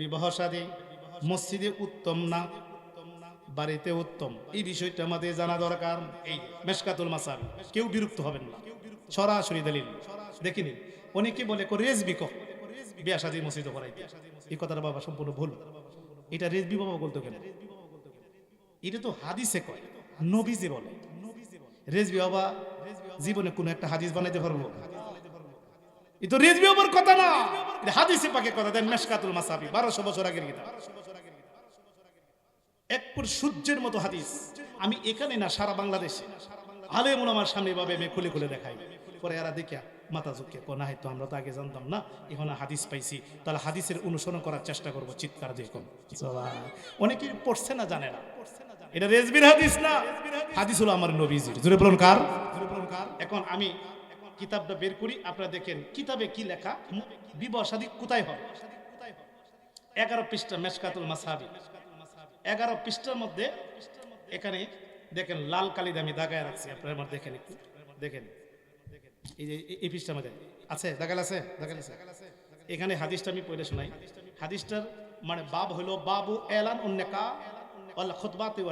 বিবাহ সাদী মসজিদে উত্তম না, বাড়িতে উত্তম? এই বিষয়টা আমাদের জানা দরকার। এই মেশকাতুল মাসাল কেউ বিরক্ত হবেন না। সরাসরি দলিল। দেখিনি অনেকে বলে, কো, রেজবি কো? বিয়া শাদী মসজিদে করাইতে এই কথাটা বাবা, সম্পূর্ণ ভুল। এটা রেজবি বাবা বলতো কেন? এটা তো হাদিসে কয়, নবীজি বলে। রেজবি বাবা, জীবনে কোনো একটা হাদিস বানাইতে পারব? এ তো রেজবি বাবার কথা না। হাদিসে পাকে কথা, দেন মেশকাতুল মাসাবি, বারোশো বছর আগের কিতাব। এক পুর সূর্যের মতো হাদিস। আমি এখানে না, সারা বাংলাদেশে। আলেমুল আমার সামনে ভাবে আমি খুলে খুলে দেখাই। পরে এরা দেখিয়া মাথা ঝুঁকে কো না হয়তো আমরা তো আগে জানতাম না, এখন হাদিস পাইছি। তাহলে হাদিসের অনুসরণ করার চেষ্টা করব, চিৎকার দিয়ে কম। অনেকে পড়ছে না, জানে না। এটা রেজবির হাদিস না। হাদিস হলো আমার নবীজির। জুড়ে বলুন কার? এখন আমি কিতাবটা বের করি, আপনারা দেখেন কিতাবে কি লেখা, বিবাহ শাদী কোথায় হয় এগারো পৃষ্ঠা মেশকাতুল মাসাবি। এগারো পৃষ্ঠার মধ্যে এখানে দেখেন লাল কালি আমি দাগায় রাখছি, আপনার আমার দেখেন একটু। দেখেন, এই যে এই- পৃষ্ঠার মধ্যে আছে, দাগাল আছে? দাগাল আছে। এখানে হাদিসটা আমি পড়ে শোনাই। হাদিসটার মানে বাব হলো বাবু এলান উন্নেকা ওয়াল খুতবাতি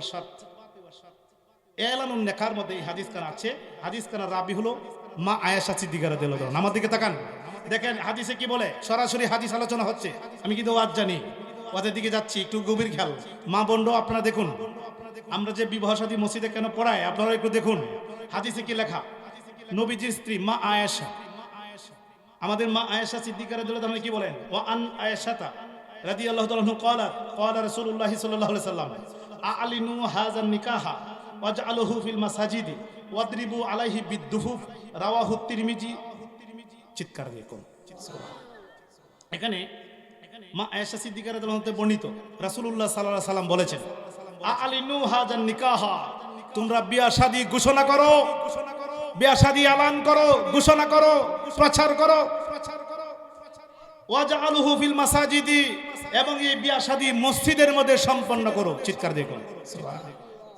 এলান উন্নেকার মধ্যে এই হাদিস কানা আছে। হাদিস কানা রাবি হলো মা আয়েশা সিদ্দিকার দিল আমার দিকে তাকান। দেখেন হাদিসে কি বলে? সরাসরি হাদিস আলোচনা হচ্ছে। আমি কিন্তু ওয়াজ জানি। ওদের দিকে যাচ্ছি, একটু গভীর খেয়াল। মা বন্ড আপনারা দেখুন। আমরা যে বিবাহ সাদী মসজিদে কেন পড়াই আপনারা একটু দেখুন। হাদিসে কি লেখা? নবীজির স্ত্রী মা আয়েশা। আমাদের মা আয়েশা সিদ্দিকার দিল তাহলে কি বলেন? ও আন আয়েশাতা রাদিয়াল্লাহু তাআলা আনহু ক্বালাত ক্বালা রাসূলুল্লাহ সাল্লাল্লাহু আলাইহি সাল্লাম আলিনু হাযান নিকাহা, ওয়াজআলুহু ফিল মাসাজিদি। ওয়াদরিবু আলাইহি বিদ্দুফুফ রাওয়াহু তিরমিজি। চিৎকার দিয়ে কোন এখানে মা আয়েশা সিদ্দিকার রাদিয়াল্লাহু আনহা বর্ণিত, রাসূলুল্লাহ সাল্লাল্লাহু আলাইহি সাল্লাম বলেছেন আলিনু হাযান নিকাহা, তোমরা বিয়া শাদী ঘোষণা করো, বিয়া শাদী আলান করো, ঘোষণা করো, প্রচার করো। ওয়াজআলুহু ফিল মাসাজিদি, এবং এই বিয়া শাদী মসজিদের মধ্যে সম্পন্ন করো। চিৎকার করো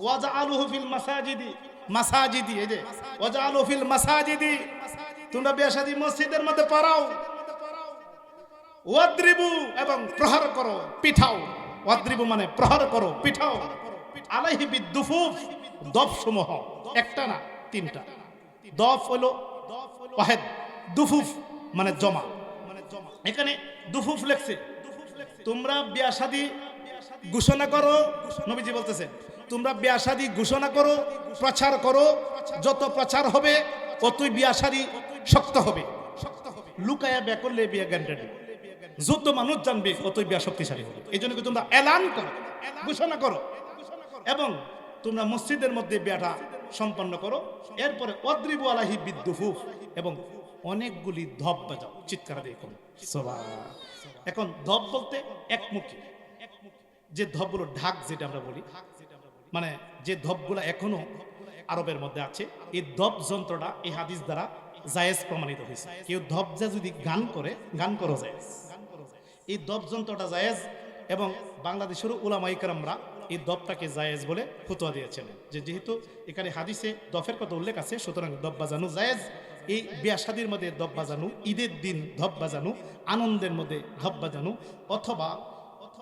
ওয়াজআলুহু ফিল মাসাজিদি মাসাজিদি, এই যে, ওয়াজআলু ফিল মাসাজিদি। তোমরা বিয়া শাদী মসজিদের মধ্যে পড়াও। ওয়াদ্রিবু এবং প্রহার করো, পিঠাও। ওয়াদ্রিবু মানে প্রহার করো, পিঠাও। আলাইহি বিদ্দুফুফ দফ সমূহ একটা না, তিনটা। দফ হলো ওয়াহেদ, দুফুফ মানে জমা। এখানে দুফুফ লেখছে, তোমরা বিয়া ঘোষণা করো, নবীজি বলতেছেন তোমরা বিয়া শাদী ঘোষণা করো, প্রচার করো, যত প্রচার হবে ততই বিয়া শাদী শক্ত হবে। লুকায়া বিয়া করলে বিয়া গ্যান্টেড যত মানুষ জানবে ততই বিয়া শক্তিশালী হবে। এই জন্য তোমরা এলান করো, ঘোষণা করো। এবং তোমরা মসজিদের মধ্যে বিয়াটা সম্পন্ন করো। এরপরে অদ্রিবু আলাহি বিদ্যুফুফ এবং অনেকগুলি ধপ বাজাও। চিৎকার দিয়ে করো এখন ধপ বলতে একমুখী। যে ধপগুলো ঢাক যেটা আমরা বলি মানে যে ধপগুলো এখনও আরবের মধ্যে আছে, এই ধপ যন্ত্রটা এই হাদিস দ্বারা জায়েজ প্রমাণিত হয়েছে। কেউ ধপ যা যদি গান করে, গান করো জায়েজ এই দপ যন্ত্রটা জায়েজ এবং বাংলাদেশেরও উলামা ইকরামরা এই দপটাকে জায়েজ বলে ফতোয়া দিয়েছেন। যে যেহেতু এখানে হাদিসে দফের কথা উল্লেখ আছে, সুতরাং দপ বাজানো জায়েজ। এই বিয়া শাদির মধ্যে দপ বাজানো, ঈদের দিন ধপ বাজানো, আনন্দের মধ্যে ধপ বাজানো, অথবা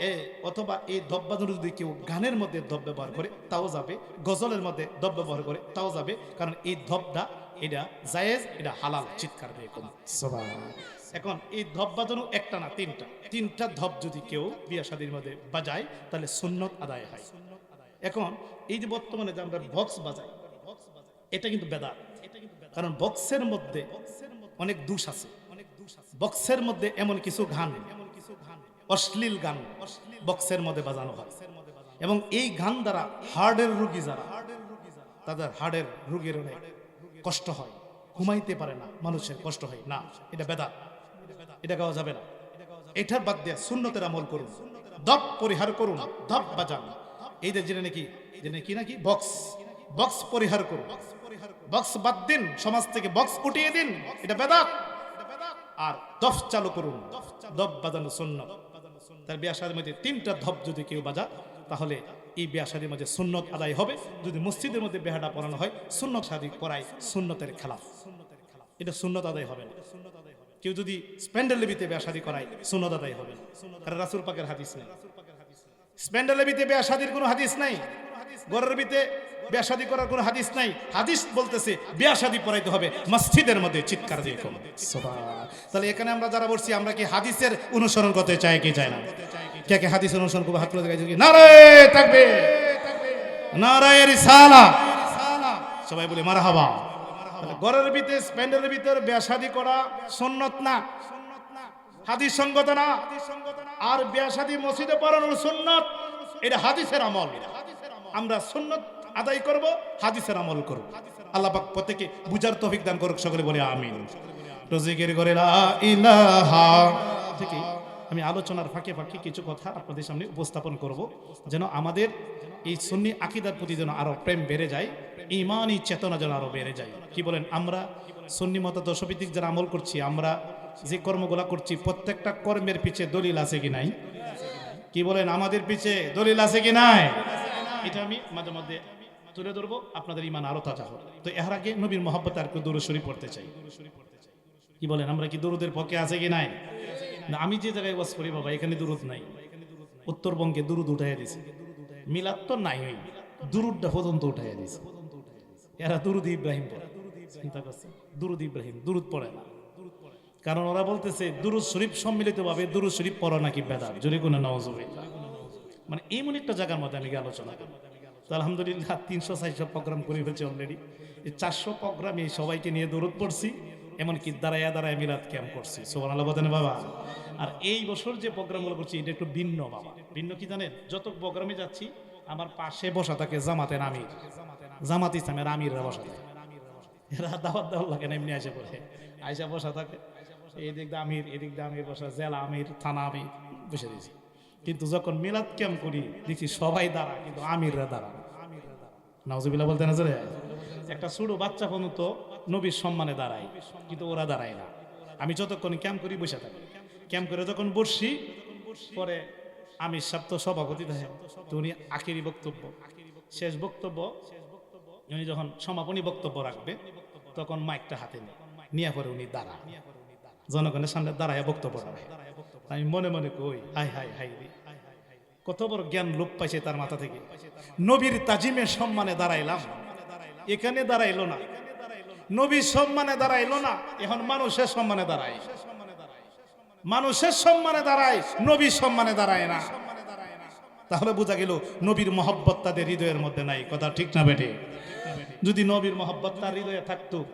এ অথবা এই বাজানো যদি কেউ গানের মধ্যে ধপ ব্যবহার করে তাও যাবে। গজলের মধ্যে ধপ ব্যবহার করে তাও যাবে। কারণ এই ধপটা এটা জায়েজ এটা হালাল চিৎকার এখন এই ধপ বাজানো একটা না তিনটা। তিনটা ধপ যদি কেউ বিয়া শাদীর মধ্যে বাজায় তাহলে সুন্নত আদায় হয়। এখন এই যে বর্তমানে যে আমরা বক্স বাজাই এটা কিন্তু বেদা কারণ বক্সের মধ্যে অনেক দোষ আছে। বক্সের মধ্যে এমন কিছু গান অশ্লীল গান বক্সের মধ্যে বাজানো হয়। এবং এই গান দ্বারা হার্টের রুগী যারা, তাদের হার্টের রোগীর অনেক কষ্ট হয়। ঘুমাইতে পারে না, মানুষের কষ্ট হয়। না, এটা বেদা এটা গাওয়া যাবে না। এটার বাদ দিয়ে শূন্যতের আমল করুন, দপ পরিহার করুন, দপ বাজান। এই যে জেনে নাকি, জেনে কি নাকি? বক্স। বক্স পরিহার করুন। বক্স বাদ দিন, সমাজ থেকে বক্স উঠিয়ে দিন, এটা বেদাত। আর দফ চালু করুন। দফ বাজানো শূন্য তার বিয়া মধ্যে তিনটা ধপ যদি কেউ বাজা, তাহলে এই বিয়া শাদীর মধ্যে সুন্নত আদায় হবে। যদি মসজিদের মধ্যে বেহাটা পড়ানো হয়, সুন্নত শাদী করায় সুন্নতের খেলাফ। এটা সুন্নত আদায় হবে না। কেউ যদি স্প্যান্ডেলেবিতে বেশাদি করায়, সুন্নত আদায় হবে না। রাসুল পাকের হাদিস নেই। স্প্যান্ডেলেবিতে বেশাদির কোনো হাদিস নাই। গরের বিতে বেশাদি করার কোনো হাদিস নাই। হাদিস বলতেছে, বিয়াশাদি পড়াইতে হবে, মসজিদের মধ্যে চিৎকার দিয়ে কম। তাহলে এখানে আমরা যারা বলছি আমরা কি হাদিসের অনুসরণ করতে চাই কি চাই না? কে কে হাদিস অনুসরণ করব? হাত তুলে দেখাইছে কি নারায় থাকবে। সবাই বলে মারা হাবা গরের ভিতরে স্প্যান্ডেলের ভিতরে বেশাদি করা সুন্নত না? হাদিস সঙ্গত না? আর বেশাদি মসজিদে পড়ানোর সুন্নত, এটা হাদিসের আমল। আমরা সুন্নত আদায় করব, হাদিসের আমল করব। আল্লাহ পাক প্রত্যেকে বুঝার তৌফিক দান করুক, সকলে বলে আমিন। রজিকের করে ইলাহা। ঠিকই, আমি আলোচনার ফাঁকে ফাঁকে কিছু কথা আপনাদের সামনে উপস্থাপন করব, যেন আমাদের এই সুন্নি আকিদার প্রতি যেন আরও প্রেম বেড়ে যায় ইমানই চেতনা যেন আরও বেড়ে যায়। কি বলেন, আমরা সুন্নি মত দশভিত্তিক যারা আমল করছি, আমরা যে কর্মগুলা করছি, প্রত্যেকটা কর্মের পিছে দলিল আছে কি নাই? কি বলেন, আমাদের পিছে দলিল আছে কি নাই? এটা আমি মাঝে মধ্যে তুলে ধরবো, আপনাদের ইমান আরও তাজা হবে। তো এর আগে নবীর মহব্বত আর দূরে পড়তে চাই। কি বলেন, আমরা কি দুরুদের পক্ষে আছে কি নাই? না, আমি যে জায়গায় ওয়াজ করি বাবা, এখানে দুরুদ নাই। উত্তরবঙ্গে দুরুদ উঠাইয়া দিছে। মিলাদ তো নাই ওই, দুরুদটা পর্যন্ত উঠাইয়া দিছে। এরা দুরুদ ইব্রাহিম পড়ে। চিন্তা করছে দুরুদ ইব্রাহিম, দুরুদ পড়ে না। কারণ ওরা বলতেছে, দুরুদ শরীফ সম্মিলিত ভাবে দুরুদ শরীফ পড়া নাকি বেদার যদি কোনো নওয়াজ মানে এমন একটা জায়গার মধ্যে আমি আলোচনা করি তো আলহামদুলিল্লাহ তিনশো, চারশো প্রোগ্রাম করে ফেলছি অলরেডি এই চারশো প্রোগ্রামে সবাইকে নিয়ে দৌড় পড়ছি, এমনকি দাঁড়ায় দাঁড়ায় মিলাদ ক্যাম্প করছি। সোমান আল্লাহ বদেন বাবা। আর এই বছর যে প্রোগ্রামগুলো করছি, এটা একটু ভিন্ন বাবা। ভিন্ন কি জানেন? যত প্রোগ্রামে যাচ্ছি, আমার পাশে বসা থাকে জামাতের আমির জামাত ইসলামের আমিররা বসা থাকে। এরা দাওয়াত দেওয়ার লাগে না, এমনি আসে পড়ে। আয়সা বসা থাকে। এদিক দিয়ে আমির, এদিক দিয়ে আমির বসা, জেলা আমির, থানা আমির, বসে দিয়েছি কিন্তু যখন মিলাদ ক্যাম্প করি দেখি সবাই দাঁড়া কিন্তু আমিররা দাঁড়া নাউজুবিল্লাহ বলতে না একটা ছোট বাচ্চা পর্যন্ত নবীর সম্মানে দাঁড়ায়, কিন্তু ওরা দাঁড়ায় না। আমি যতক্ষণ ক্যাম্প করি, বসে থাকি। ক্যাম্প করে যখন বসছি, পরে সাহেব তো সভাপতি তো উনি আখেরি বক্তব্য। শেষ বক্তব্য, উনি যখন সমাপনী বক্তব্য রাখবে, তখন মাইকটা হাতে নেয়, নিয়ে পরে উনি দাঁড়া জনগণের সামনে দাঁড়ায় বক্তব্য রাখে। আমি মনে মনে কই, হাই হাই হাই রে। কত বড় জ্ঞান লোপ পাইছে তার মাথা থেকে। নবীর তাজিমের সম্মানে দাঁড়াইলাম। এখানে দাঁড়াইলো না। নবীর সম্মানে দাঁড়াইলো না। এখন মানুষের সম্মানে দাঁড়ায়। মানুষের সম্মানে দাঁড়ায়, নবীর সম্মানে দাঁড়ায় না। তাহলে বোঝা গেল নবীর মহব্বত তাদের হৃদয়ের মধ্যে নাই। কথা ঠিক না বেটে যদি নবীর মহব্বত তার হৃদয়ে থাকতো,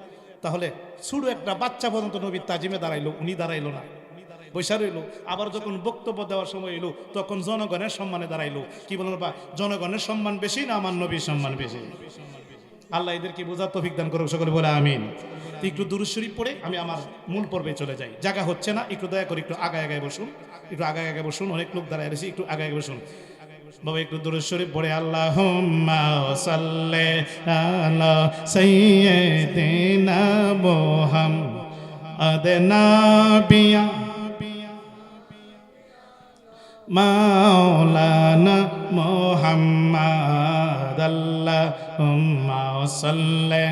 তাহলে শুরু একটা বাচ্চা পর্যন্ত নবীর তাজিমে দাঁড়াইলো, উনি দাঁড়াইলো না। বৈশা রইল। আবার যখন বক্তব্য দেওয়ার সময় এলো, তখন জনগণের সম্মানে দাঁড়াইলো। কি বলব বা জনগণের সম্মান বেশি না আমার নবীর সম্মান বেশি? আল্লাহ এদেরকে বোঝার তৌফিক দান করুক, সকলে বলে আমিন। একটু দুরুদ শরীফ পড়ে আমি আমার মূল পর্বে চলে যাই। জায়গা হচ্ছে না, একটু দয়া করে একটু আগায় আগায় বসুন। একটু আগায় আগায় বসুন, অনেক লোক দাঁড়ায় রয়েছে, একটু আগায় বসুন। বাবা, একটু দুরুদ শরীফ পড়ে আল্লাহ সাল্লে আলা সাইয়্যিদিনা মুহাম্মদ নাবিয়া। মাওলানা মোহাম্মদ সাল্লি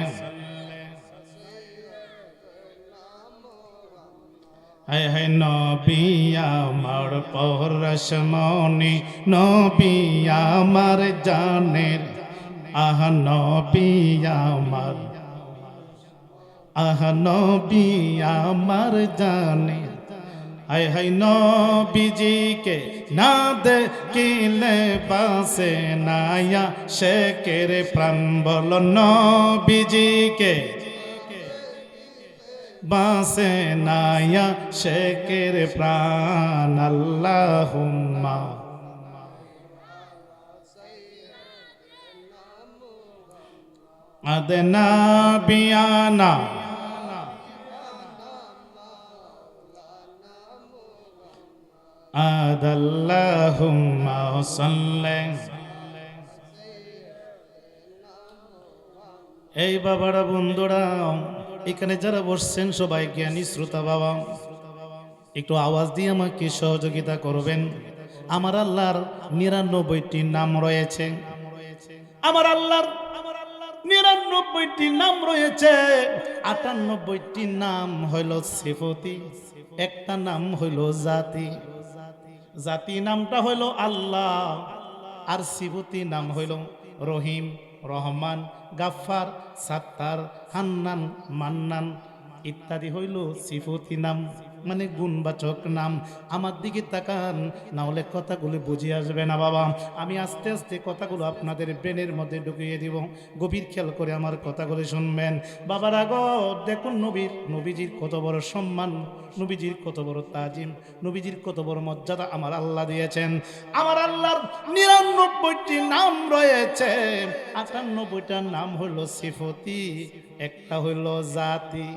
হায় হায় নবী আমার পরশমনি নবী আমার জানের, আহ নবী আমার, আহ নবী আমার জানের। হায় হায় নবীজিকে না দেখিলে পাশে নায়া শেখের প্রাণ। বল নবীজিকে বাসে নায়া শেখের প্রাণ। আল্লাহুম্মা। আদনা বিয়ানা। আদাল্লাহুম্মা সাল্লি। এই বাবারা, বন্ধুরা, এখানে যারা বসছেন, সবাই জ্ঞানী শ্রোতা বাবা। একটু আওয়াজ দিয়ে আমাকে সহযোগিতা করবেন। আমার আল্লাহর নিরানব্বইটি নাম রয়েছে। আমার আল্লাহর নিরানব্বইটি নাম রয়েছে। আটানব্বইটি নাম হইল সিফতি, একটা নাম হইল জাতি। জাতি নামটা হইল আল্লাহ, আর শিবতি নাম হইল রহিম, রহমান গাফার সাত্তার, হান্নান, মান্নান, ইত্যাদি হইল সিফতি নাম। মানে গুণবাচক নাম। আমার দিকে তাকান, না হলে কথাগুলো বুঝে আসবে না বাবা। আমি আস্তে আস্তে কথাগুলো আপনাদের ব্রেনের মধ্যে ঢুকিয়ে দিব। গভীর খেয়াল করে আমার কথাগুলো শুনবেন। বাবার আগ দেখুন নবীর, নবীজির কত বড় সম্মান, নবীজির কত বড় তাজিম, নবীজির কত বড় মর্যাদা আমার আল্লাহ দিয়েছেন। আমার আল্লাহর নিরানব্বইটি নাম রয়েছে। আটানব্বইটার নাম হলো সিফতি, একটা হইল জাতি।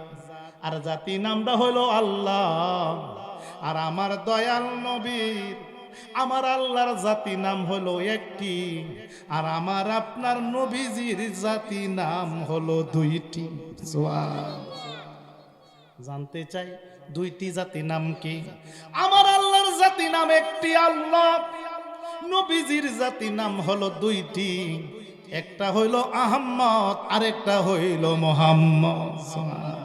আর জাতি নামটা হইল আল্লাহ। আর আমার দয়াল নবীর, আমার আল্লাহর জাতি নাম হলো একটি। আর আমার আপনার নবীজির জাতি নাম হলো দুইটি। জানতে চাই দুইটি জাতি নাম কি? আমার আল্লাহর জাতি নাম একটি আল্লাহ। নবীজির জাতি নাম হলো দুইটি। একটা হইল আহম্মদ, আরেকটা হইল মোহাম্মদ।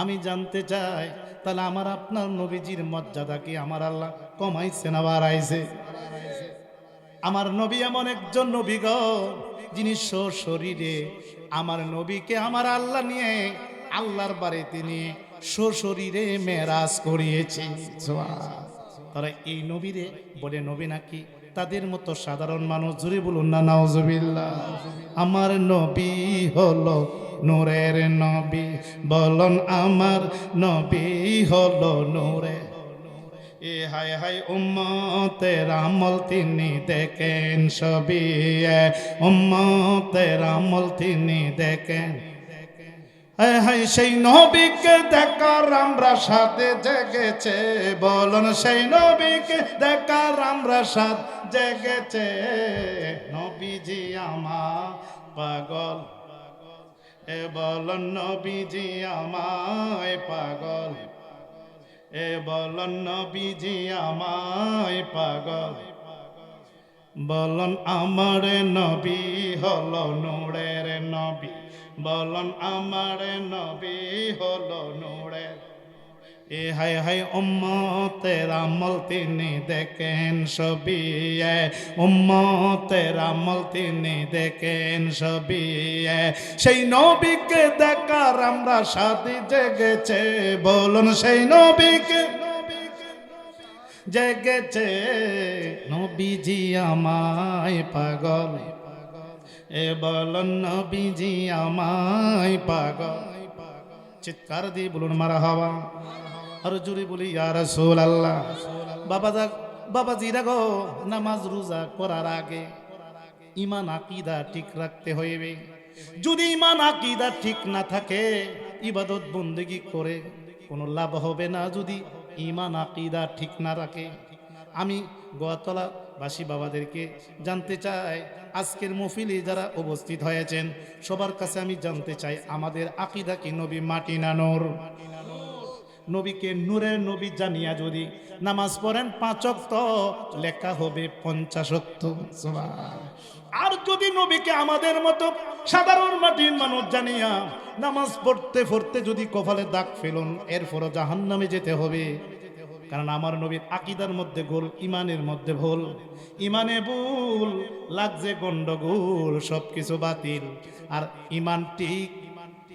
আমি জানতে চাই, তাহলে আমার আপনার নবীজির মর্যাদা কি? আমার আল্লাহ কমাইছে না বাড়াইছে? আমার নবী এমন একজন নবী গো, যিনি শরীরে আমার নবীকে আমার আল্লাহ নিয়ে, আল্লাহর বাড়িতে নিয়ে শরীরে মেরাজ করিয়েছে। তারা এই নবীরে বলে, নবী নাকি তাদের মতো সাধারণ মানুষ? জুড়ে বলুন না নাওজবিল্লাহ আমার নবী হলো নূরের নবী, বলন আমার নবী হলো নূরে। এ হায় হায় উম্মতের আমল তিনি দেখেন সবই উম্মতের আমল তিনি দেখেন। হায় সেই নবীকে দেখার আমরা সাথে জেগেছে, বলুন সেই নবীকে দেখার আমরা সাথ জেগেছে। নবীজি আমার পাগল। এ বলন নবীজি আমায় পাগল। এ বলন নবীজি আমায় পাগল। বলন আমার নবী হল নূরের নবী। বলন আমার নবী হল নূরের এ হায় হায় উম্মতের আমল তিনি দেখেন সবই এ উম্মতের আমল তিনি দেখেন সবই এ সেই নবীকে দেখার আমরা সাথে জেগেছে, বলুন সেই নবীকে। জেগেছে, নবীজি আমায় পাগল। এ বলন নবীজি আমায় পাগল। চিৎকার দিয়ে বলুন, মারা হওয়া। আর জুড়ে বলি আর সোল আল্লাহ বাবা যা বাবা জিরা গো, নামাজ রোজা করার আগে ইমান আকিদা ঠিক রাখতে হইবে। যদি ইমান আকিদা ঠিক না থাকে, ইবাদত বন্দেগি করে কোনো লাভ হবে না যদি ইমান আকিদা ঠিক না রাখে। আমি গোয়াতলা বাসী বাবাদেরকে জানতে চাই, আজকের মফিলে যারা উপস্থিত হয়েছেন, সবার কাছে আমি জানতে চাই, আমাদের আকিদা কি নবী মাটি নানোর নবীকে নূরের নবী জানিয়া যদি নামাজ পড়েন পাঁচক্ত লেখা হবে পঞ্চাশত্ব আর যদি নবীকে আমাদের মতো সাধারণ মাটির মানুষ জানিয়া নামাজ পড়তে পড়তে যদি কপালে দাগ ফেলুন, এরপরও জাহান নামে যেতে হবে। কারণ আমার নবীর আকিদার মধ্যে গোল ইমানের মধ্যে ভুল। ইমানে ভুল লাগছে গন্ডগোল সব কিছু বাতিল। আর ইমান ঠিক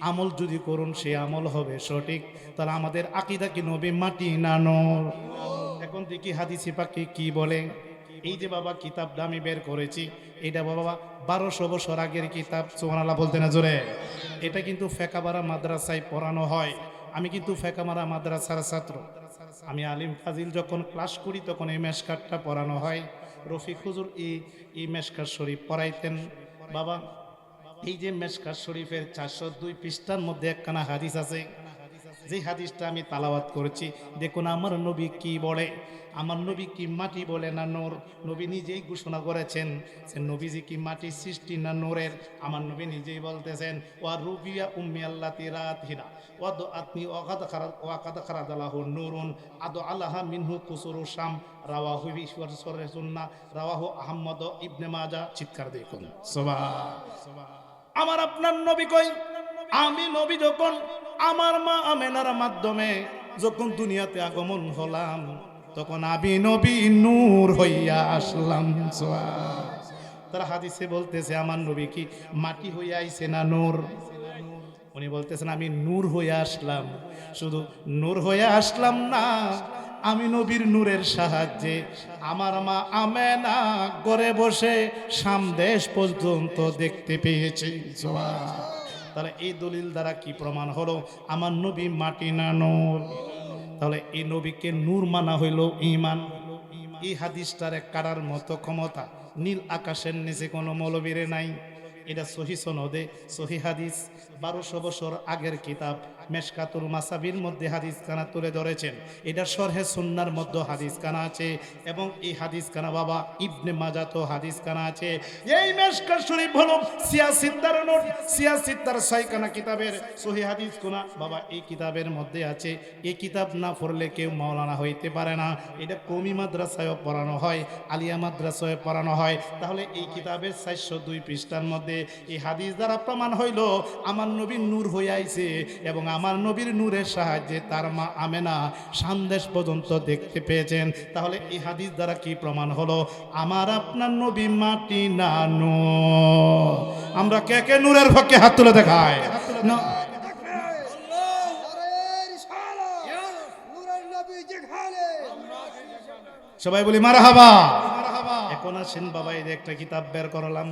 আমল যদি করুন, সে আমল হবে সঠিক। তাহলে আমাদের আকিদা কি নবী? মাটি নানো এখন দেখি হাদিসি পাখি কি বলে? এই যে বাবা, কিতাবটা আমি বের করেছি। এটা বাবা, বারোশো বছর আগের কিতাব। সোহানালা বলতে না জোরে? এটা কিন্তু ফেকাবারা মাদ্রাসায় পড়ানো হয়। আমি কিন্তু ফেকামারা মাদ্রাসার ছাত্র। আমি আলিম ফাজিল যখন ক্লাস করি, তখন এই মেশকারটা পড়ানো হয়। রফিক হুজুর এই এই মেশকার শরীফ পড়াইতেন। বাবা এই যে মেশকার শরীফের চারশো দুই পৃষ্ঠার মধ্যে একখানা হাদিস আছে। যে হাদিসটা আমি তালাওয়াত করেছি, দেখুন আমার নবী কি বলে, আমার নবী কি মাটি বলে না নোর? নবী নিজেই ঘোষণা করেছেন যে কি মাটির সৃষ্টি না নোরের? আমার নবী নিজেই বলতেছেন, ওয়া রুবিয়া উম্মি আল্লাহ তিরাত হিরা ওয়াদ আতনি ওয়াকাদ খারাদ ওয়াকাদ খারাদ আলাহু নূরুন, আদো আল্লাহা মিনহু কুসুরু শাম। রাওয়াহু বিশ্বর সরে সুন্না রাওয়াহু আহমদ ইবনে মাজা চিৎকার দেখুন। সবা আমার আপনার নবী কই? আমি নবী যখন আমার মা আমেনার মাধ্যমে যখন দুনিয়াতে আগমন হলাম, তখন আমি নবী নূর হইয়া আসলাম তারা হাদিসে বলতেছে, আমার নবী কি মাটি হইয়া আইছে না নূর? উনি বলতেছেন, আমি নূর হয়ে আসলাম। শুধু নূর হয়ে আসলাম না আমি নবীর নূরের সাহায্যে। আমার মা আমেনা ঘরে বসে সামদেশ পর্যন্ত দেখতে পেয়েছি। তাহলে এই দলিল দ্বারা কি প্রমাণ হলো? আমার নবী মাটি না নূর। তাহলে এই নবীকে নূর মানা হইল ইমান এই হাদিসটারে কারার মতো ক্ষমতা। নীল আকাশের নিচে কোনো মৌলবীরে নাই। এটা সহি সনদে, সহি হাদিস। বারোশো বছর আগের কিতাব মেশকাতুল মাসাবির মধ্যে হাদিস কানা তুলে ধরেছেন। এটা সরহে সুন্নার মধ্যে হাদিস কানা আছে এবং এই হাদিস কানা বাবা ইবনে মাজাতো হাদিস কানা আছে। এই মেশকা শরীফ হলো সিয়াসিদ্দার নোট সিয়াসিদ্দার ছয়খানা কিতাবের সহি হাদিস কোনা বাবা, এই কিতাবের মধ্যে আছে, এই কিতাব না পড়লে কেউ মাওলানা হইতে পারে না। এটা কমি মাদ্রাসায় পড়ানো হয়, আলিয়া মাদ্রাসায় পড়ানো হয়। তাহলে এই কিতাবের চারশো দুই পৃষ্ঠার মধ্যে এই হাদিস দ্বারা প্রমাণ হইল, আমার নবীর নূর হয়ে আইছে এবং আমার নবীর নূরের সাহায্যে তার মা আমেনা সন্দেশ পর্যন্ত দেখতে পেয়েছেন। তাহলে এই হাদিস দ্বারা কি প্রমাণ হলো? আমার আপনার নবী মাটি না নূর। আমরা কে কে নূরের পক্ষে হাত তুলে দেখায় না। সবাই বলি মারা হাবা এখন আসেন বাবা এই একটা কিতাব বের করলাম।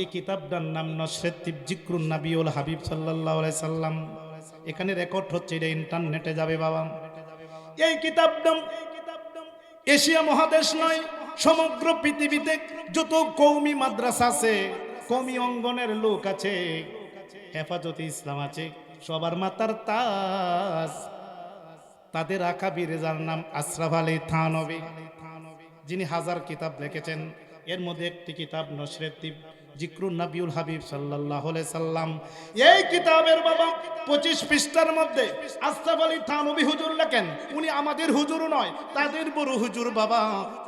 এই কিতাবটার নাম নসরেতিব জিক্রুন নাবিউল হাবিব আলাইহি সাল্লাম। এখানে রেকর্ড হচ্ছে এটা ইন্টারনেটে যাবে বাবা। এই কিতাবটা এশিয়া মহাদেশ নয়, সমগ্র পৃথিবীতে যত কৌমি মাদ্রাসা আছে কৌমি অঙ্গনের লোক আছে, হেফাজতে ইসলাম আছে, সবার মাতার তাজ। তাদের আকাবির নাম আশরাফ আলী থানবী, যিনি হাজার কিতাব লিখেছেন। এর মধ্যে একটি কিতাব নসরেতিব জিক্রুন নাবিউল হাবিব আলাইহি সাল্লাম। এই কিতাবের বাবা পঁচিশ পৃষ্ঠার মধ্যে, আশরাফ আলী থানবি হুজুর লেখেন, উনি আমাদের হুজুর নয়, তাদের বড় হুজুর বাবা,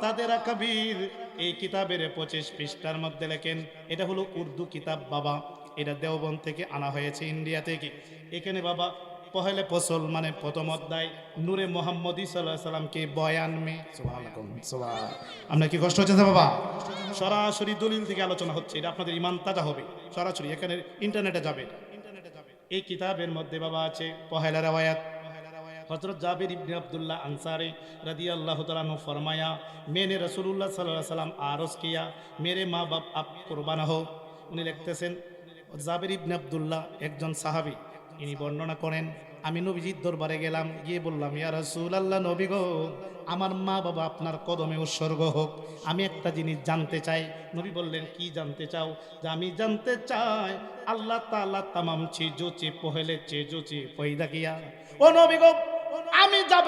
তাদের আকাবির এই কিতাবের পঁচিশ পৃষ্ঠার মধ্যে লেখেন, এটা হলো উর্দু কিতাব বাবা, এটা দেওবন থেকে আনা হয়েছে ইন্ডিয়া থেকে। এখানে বাবা পহেলে ফসল মানে প্রথম অধ্যায় নূরে মোহাম্মদ সাল্লাহ সাল্লামকে বয়ান মে। আপনার কি কষ্ট হচ্ছে বাবা? সরাসরি দলিল থেকে আলোচনা হচ্ছে এটা আপনাদের ইমান তাজা হবে। সরাসরি এখানে ইন্টারনেটে যাবে। এই কিতাবের মধ্যে বাবা আছে পহেলা রেওয়ায়াত। হজরত জাবির ইবনে আব্দুল্লাহ আনসারি রাদি আল্লাহ তালু ফরমায়া মেনে রসুল্লাহ সাল্লাহ সাল্লাম আরস কিয়া মেরে মা বাপ আপ কোরবানা হো উনি লিখতেছেন জাবির ইবনে আব্দুল্লাহ একজন সাহাবী। ইনি বর্ণনা করেন, আমি নবীজির দরবারে গেলাম, গিয়ে বললাম, ইয়া রাসূল আল্লাহ নবী গো, আমার মা বাবা আপনার কদমে উৎসর্গ হোক। আমি একটা জিনিস জানতে চাই। নবী বললেন, কি জানতে চাও? যে আমি জানতে চাই, আল্লাহ তাআলা তামাম চি জোচি পহেলে চে জোচি পয়দা কিয়া। ও নবী গো, আমি যাব